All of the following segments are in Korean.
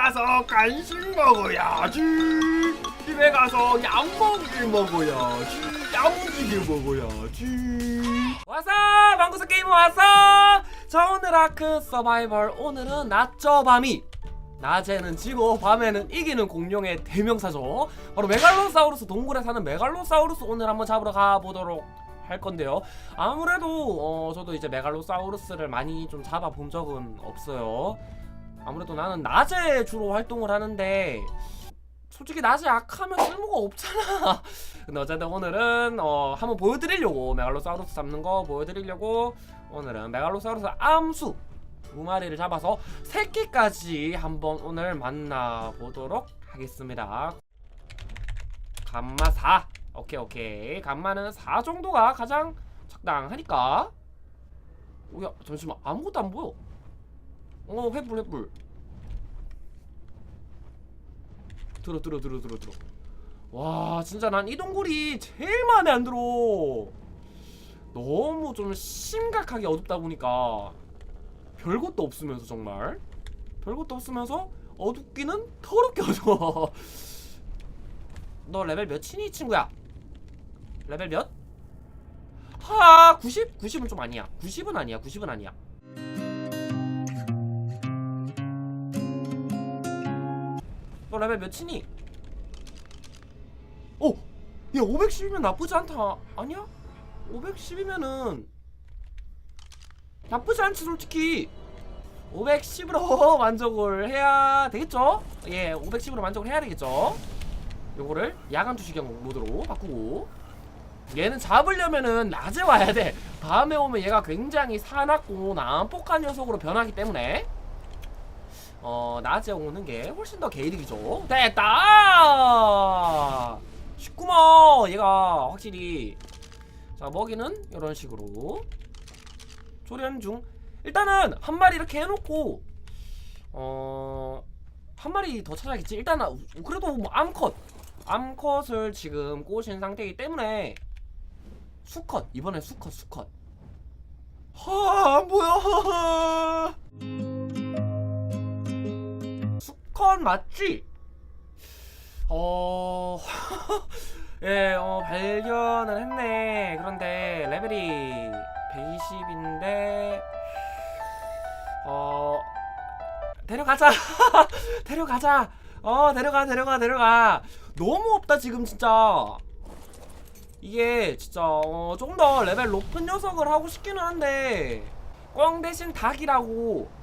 가서 간식 먹어야지. 집에 가서 양먹이 먹어야지. 야무지게 먹어야지. 왔어! 방구석 게임 왔어! 자 오늘 아크 서바이벌 오늘은 낮저 밤이 낮에는 지고 밤에는 이기는 공룡의 대명사죠 바로 메갈로사우루스 동굴에 사는 메갈로사우루스 오늘 한번 잡으러 가보도록 할 건데요 아무래도 어, 저도 이제 메갈로사우루스를 많이 좀 잡아본 적은 없어요 아무래도 나는 낮에 주로 활동을 하는데 솔직히 낮에 약하면 쓸모가 없잖아. 근데 어쨌든 오늘은 어, 한번 보여드리려고 메갈로사우루스 잡는 거 보여드리려고 오늘은 메갈로사우루스 암수 두 마리를 잡아서 새끼까지 한번 오늘 만나보도록 하겠습니다. 감마 4 오케이 오케이. 감마는 4 정도가 가장 적당하니까. 오야 잠시만. 아무것도 안 보여 어 횃불 횃불. 들어 들어 들어 들어 들어. 와 진짜 난 이 동굴이 제일 마음에 안 들어. 너무 좀 심각하게 어둡다 보니까 별것도 없으면서 정말. 별것도 없으면서 어둡기는 더럽게 어두워. 너 레벨 몇이니 친구야? 레벨 몇? 하 90? 90은 좀 아니야. 90은 아니야. 90은 아니야 레벨 몇이니? 어! 야 510이면 나쁘지 않다 아니야? 510이면은 나쁘지 않지 솔직히 510으로 만족을 해야 되겠죠? 예 510으로 만족을 해야 되겠죠? 요거를 야간 투시경 모드로 바꾸고 얘는 잡으려면은 낮에 와야 돼 밤에 오면 얘가 굉장히 사납고 난폭한 녀석으로 변하기 때문에 어 낮에 오는 게 훨씬 더 개이득이죠. 됐다 쉽구먼! 얘가 확실히. 자 먹이는 이런 식으로. 조련 중. 일단은 한 마리 이렇게 해놓고 어... 한 마리 더 찾아야겠지. 일단은 우- 그래도 뭐 암컷. 암컷을 지금 꼬신 상태이기 때문에 수컷. 이번엔 수컷 수컷. 하 뭐야 수컷 맞지? 어... 예, 어, 발견을 했네. 그런데 레벨이 120인데, 어, 데려가자. 데려가자. 어, 데려가, 데려가, 데려가. 너무 없다, 지금 진짜. 이게 진짜, 어, 조금 더 레벨 높은 녀석을 하고 싶기는 한데, 꽝 대신 닭이라고.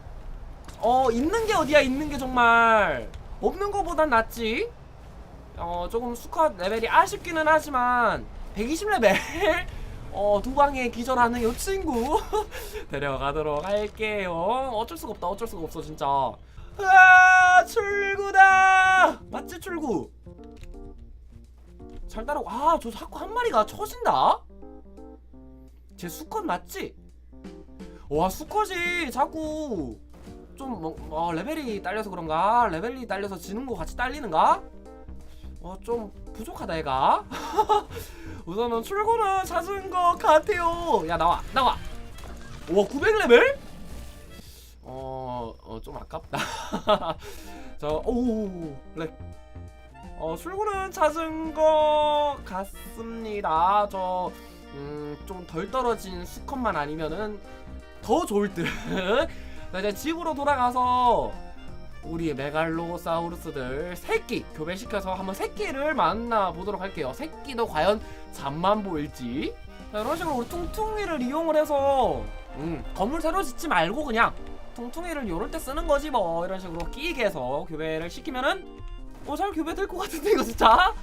어, 있는 게 어디야, 있는 게 정말. 없는 거보단 낫지. 어 조금 수컷 레벨이 아쉽기는 하지만 120레벨. 어 두방에 기절하는 요 친구. 데려가도록 할게요. 어쩔 수가 없다. 어쩔 수가 없어 진짜. 아 출구다! 맞지 출구? 잘 따라오고. 아저 자꾸 한 마리가 쳐진다? 쟤 수컷 맞지? 와 수컷이 자꾸 좀 뭐, 어, 레벨이 딸려서 그런가? 레벨이 딸려서 지는 거 같이 딸리는가? 어 좀 부족하다 얘가. 우선은 출구는 찾은 것 같아요. 야 나와 나와. 와 900레벨? 어좀 아깝다. 저오렉 어 출구는 찾은 것 같습니다. 저 음, 좀 덜 떨어진 수컷만 아니면은 더 좋을 듯. 자, 이제 집으로 돌아가서 우리 메갈로사우루스들 새끼 교배시켜서 한번 새끼를 만나보도록 할게요. 새끼도 과연 잠만 보일지. 자, 이런 식으로 우리 퉁퉁이를 이용을 해서 음, 건물 새로 짓지 말고 그냥 퉁퉁이를 요럴 때 쓰는 거지 뭐. 이런 식으로 끼게 해서 교배를 시키면은 어잘 교배 될 것 같은데 이거 진짜? 야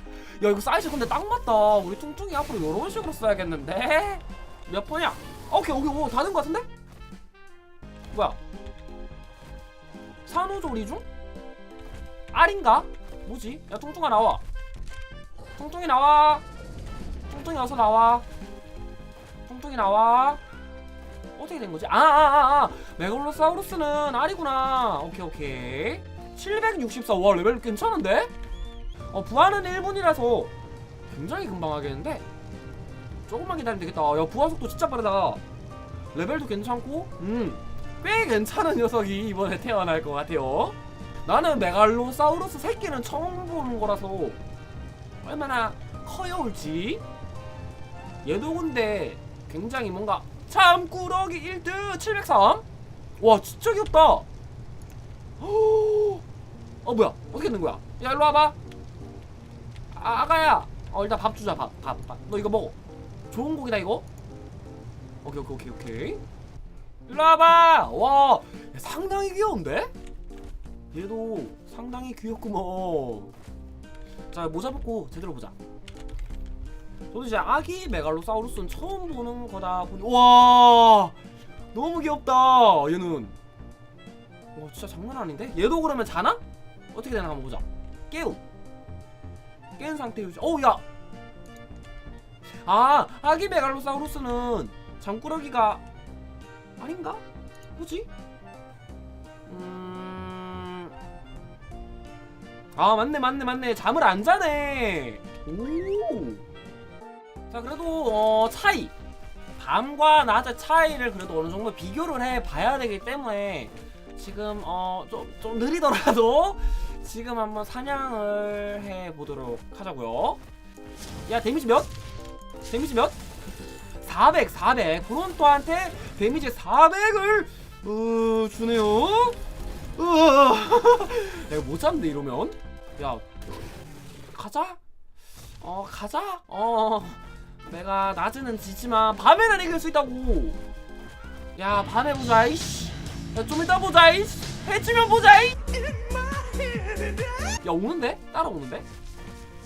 이거 사이즈 근데 딱 맞다. 우리 퉁퉁이 앞으로 요런 식으로 써야겠는데? 몇 번이야? 오케이 오케이. 오 다는 것 같은데 뭐야? 산후조리 중? 알인가? 뭐지? 야 퉁퉁아 나와. 퉁퉁이 나와. 퉁퉁이 어서 나와? 퉁퉁이 나와. 어떻게 된 거지? 아아 아 아. 메갈로사우루스는 알이구나. 오케이 오케이. 764와 레벨 괜찮은데? 어 부하는 1분이라서 굉장히 금방 하겠는데? 조금만 기다리면 되겠다. 야 부하 속도 진짜 빠르다. 레벨도 괜찮고 음 꽤 괜찮은 녀석이 이번에 태어날 것 같아요. 나는 메갈로사우루스 새끼는 처음 보는 거라서 얼마나 커요올지. 얘도 근데 굉장히 뭔가 참꾸러기 1등 703? 와 진짜 귀엽다. 어 뭐야? 어떻게 되는 거야? 야 일로 와봐. 아, 아가야. 어 일단 밥 주자 밥밥밥너 이거 먹어. 좋은 고기다 이거. 오케이 오케이 오케이 오케이 일로 와봐! 와! 야, 상당히 귀여운데? 얘도 상당히 귀엽구먼. 자 모자 벗고 제대로 보자. 저도 이제 아기 메갈로사우루스는 처음 보는 거다 보니 와! 너무 귀엽다 얘는. 와 진짜 장난 아닌데? 얘도 그러면 자나? 어떻게 되나 한번 보자. 깨우. 깬 상태 유지 어우 야! 아 아기 메갈로사우루스는 잠꾸러기가 아닌가 뭐지 음. 아 맞네 맞네 맞네 잠을 안 자네 오. 자 그래도 어 차이 밤과 낮의 차이를 그래도 어느 정도 비교를 해 봐야 되기 때문에 지금 어좀 좀 느리더라도 지금 한번 사냥을 해 보도록 하자고요. 야 데미지 몇? 데미지 몇? 400 400 브론토한테 데미지 400을 어, 주네요. 으아. 야, 이거 못 잡는데 이러면? 야, 가자. 어, 가자. 어, 내가 낮에는 지지만 밤에는 이길 수 있다고. 야, 밤에 보자. 이씨. 야, 좀 이따 보자. 이씨. 해치면 보자. 이. 야, 오는데? 따라오는데?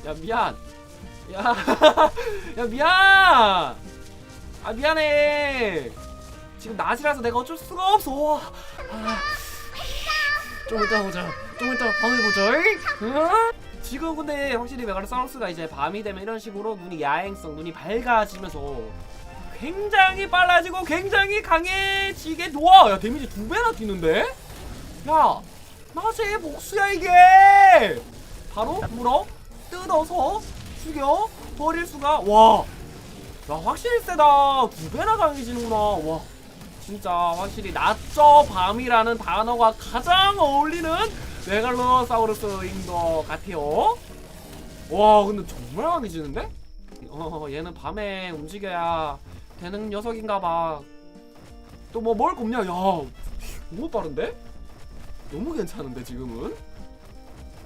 야, 미안. 야, 야, 미안. 아, 미안해. 지금 낮이라서 내가 어쩔 수가 없어. 아, 좀 이따 보자. 좀 이따 밤에 보자. 응? 지금 근데 확실히 메가로사우루스가 이제 밤이 되면 이런 식으로 눈이 야행성, 눈이 밝아지면서 굉장히 빨라지고 굉장히 강해지게 도와. 야 데미지 두 배나 뛰는데? 야 낮에 복수야 이게. 바로 물어 뜯어서 죽여 버릴 수가 와. 야 확실히 세다. 두 배나 강해지는구나. 와. 진짜 확실히 낮저 밤이라는 단어가 가장 어울리는 메갈로사우루스인 것 같아요. 와 근데 정말 강해지는데? 어 얘는 밤에 움직여야 되는 녀석인가봐. 또뭐거 없냐? 야 너무 빠른데? 너무 괜찮은데 지금은?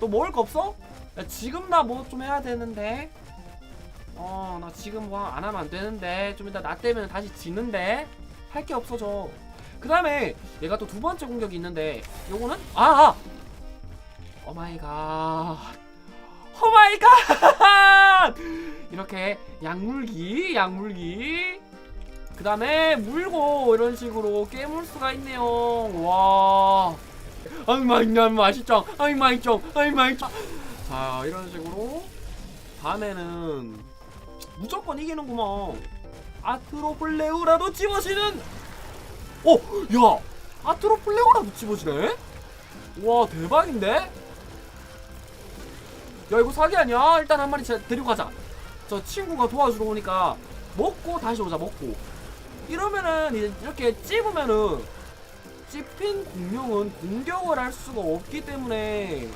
또 먹을 거 없어? 야, 지금 나 뭐 좀 해야 되는데. 어 나 지금 뭐 안 하면 안 되는데. 좀 이따 나 때문에 다시 지는데. 할 게 없어져. 그 다음에 얘가 또 두 번째 공격이 있는데 요거는? 아, 아! 오마이갓 오마이갓 이렇게 약물기 약물기. 그 다음에 물고 이런 식으로 깨물 수가 있네요. 와. 아이 맛있냐 맛있죠? 아이 맛있죠 아이 맛있죠 자 이런 식으로 밤에는 무조건 이기는구먼 아트로플레우라도 집어지는 어! 야! 아트로플레우라도 집어지네? 와 대박인데? 야 이거 사기 아니야? 일단 한 마리 제- 데리고 가자 저 친구가 도와주러 오니까 먹고 다시 오자 먹고 이러면은 이제 이렇게 찝으면은 찝힌 공룡은 공격을 할 수가 없기 때문에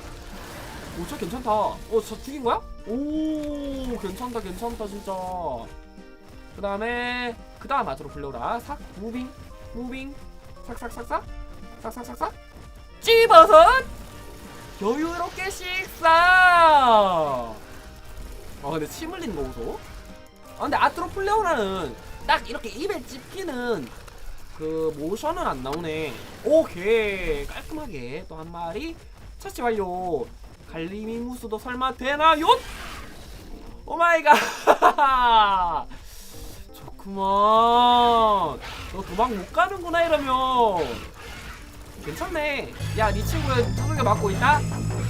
오, 저 괜찮다. 어, 저 죽인 거야? 오, 괜찮다, 괜찮다, 진짜. 그 다음에, 그 다음 아트로 불러라. 삭, 무빙, 무빙, 삭삭삭삭, 삭삭삭삭, 찝어서 여유롭게 식사! 아, 근데 침 흘리는 거 보소? 아, 근데 아트로플레오라는 딱 이렇게 입에 찝히는 그 모션은 안 나오네. 오케이. 깔끔하게 또 한 마리 처치 완료. 갈리미 무스도 설마 되나요? 오마이갓! 좋구먼. 너 도망 못 가는구나 이러면. 괜찮네. 야, 네 친구가 두들겨 맞고 있다?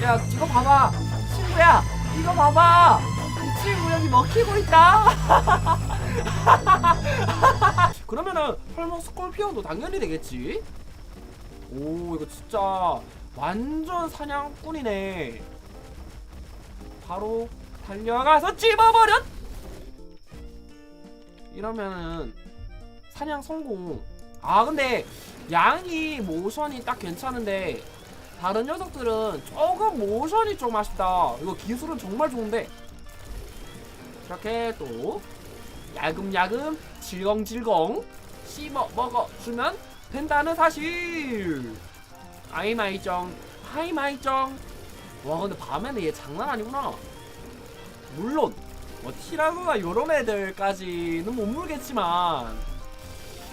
야, 이거 봐봐. 친구야, 이거 봐봐. 네 친구 여기 먹히고 있다. 그러면은 설마 스콜피온도 당연히 되겠지? 오 이거 진짜 완전 사냥꾼이네 바로 달려가서 찝어버렸 이러면은 사냥 성공 아 근데 양이 모션이 딱 괜찮은데 다른 녀석들은 조금 모션이 좀 아쉽다. 이거 기술은 정말 좋은데 이렇게 또 야금야금 질겅질겅 씹어 먹어주면 된다는 사실. 아이마이정, 하이마이정. 와 근데 밤에는 얘 장난 아니구나. 물론 뭐 티라노나 요런 애들까지는 못 물겠지만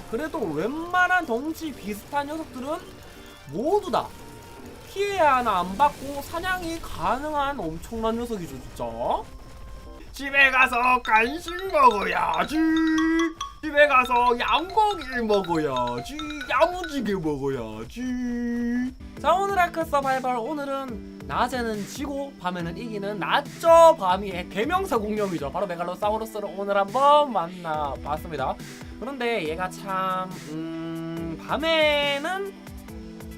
그래도 웬만한 덩치 비슷한 녀석들은 모두 다 피해 하나 안 받고 사냥이 가능한 엄청난 녀석이죠 진짜 집에 가서 간식 먹어야지. 집에 가서 양고기를 먹어야지. 야무지게 먹어야지. 자 오늘 아크 서바이벌 오늘은 낮에는 지고 밤에는 이기는 낮저 밤이의 대명사 공룡이죠 바로 메갈로사우루스를 오늘 한번 만나봤습니다 그런데 얘가 참 음, 밤에는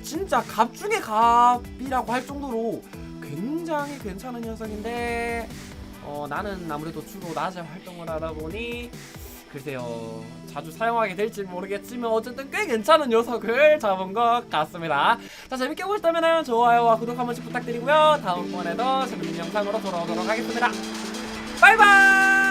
진짜 갑 중에 갑이라고 할 정도로 굉장히 괜찮은 녀석인데 어, 나는 아무래도 주로 낮에 활동을 하다 보니 글쎄요 자주 사용하게 될지 모르겠지만 어쨌든 꽤 괜찮은 녀석을 잡은 것 같습니다. 자 재밌게 보셨다면 좋아요와 구독 한 번씩 부탁드리고요. 다음번에도 재밌는 영상으로 돌아오도록 하겠습니다. 바이바이